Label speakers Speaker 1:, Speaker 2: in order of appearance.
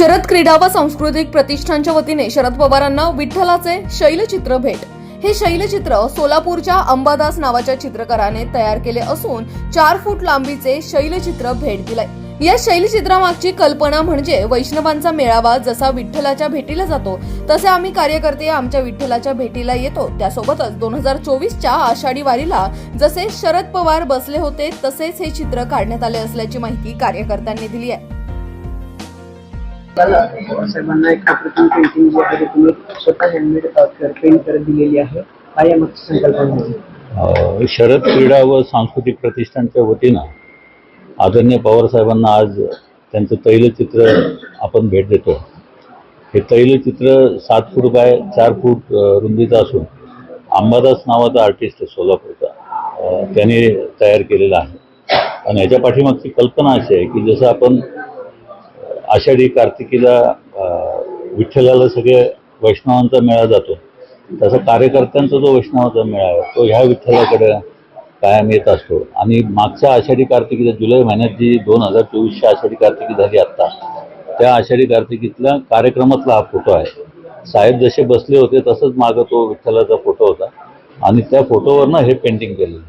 Speaker 1: शरद क्रीडा व सांस्कृतिक प्रतिष्ठानच्या वतीने शरद पवारांना विठ्ठलाचे शैलचित्र भेट. हे शैलचित्र सोलापूरच्या अंबादास नावाच्या चित्रकाराने तयार केले असून चार फूट लांबीचे शैलचित्र भेट दिलंय. या शैलचित्रामागची कल्पना म्हणजे वैष्णवांचा मेळावा जसा विठ्ठलाच्या भेटीला जातो तसे आम्ही कार्यकर्ते आमच्या विठ्ठलाच्या भेटीला येतो. त्यासोबतच दोन हजार चोवीसच्या आषाढी वारीला जसे शरद पवार बसले होते तसेच हे चित्र काढण्यात आले असल्याची माहिती कार्यकर्त्यांनी दिली आहे.
Speaker 2: सर्वांना एक अप्रतिम पेंटिंग जी आहे ती तुम्ही स्वतः हँडमेड पेंट करत दिलेली आहे. काय या मागची संकल्पना
Speaker 3: शरद क्रीडा व सांस्कृतिक प्रतिष्ठानच्या वतीनं आदरणीय पवार साहेबांना आज त्यांचं तैलचित्र आपण भेट देतो. हे तैलचित्र सात फूट बाय चार फूट रुंदीचं असून अंबादास नावाचा आर्टिस्ट आहे सोलापूरचा. त्याने तयार केलेला आहे. आणि याच्या पाठीमागची कल्पना अशी आहे की जसं आपण आषाढी कार्तिकीला विठ्ठलाला सगळे वैष्णवांचा मेळा जातो. तसं कार्यकर्त्यांचा जो वैष्णवाचा मेळा आहे तो ह्या विठ्ठलाकडे कायम येत असतो. आणि मागच्या आषाढी कार्तिकीच्या जुलै महिन्यात जी दोन हजार चोवीसची आषाढी कार्तिकी झाली आत्ता त्या आषाढी कार्तिकीतल्या कार्यक्रमातला हा फोटो आहे. साहेब जसे बसले होते तसंच मागं तो विठ्ठलाचा फोटो होता. आणि त्या फोटोवरनं हे पेंटिंग केलेलं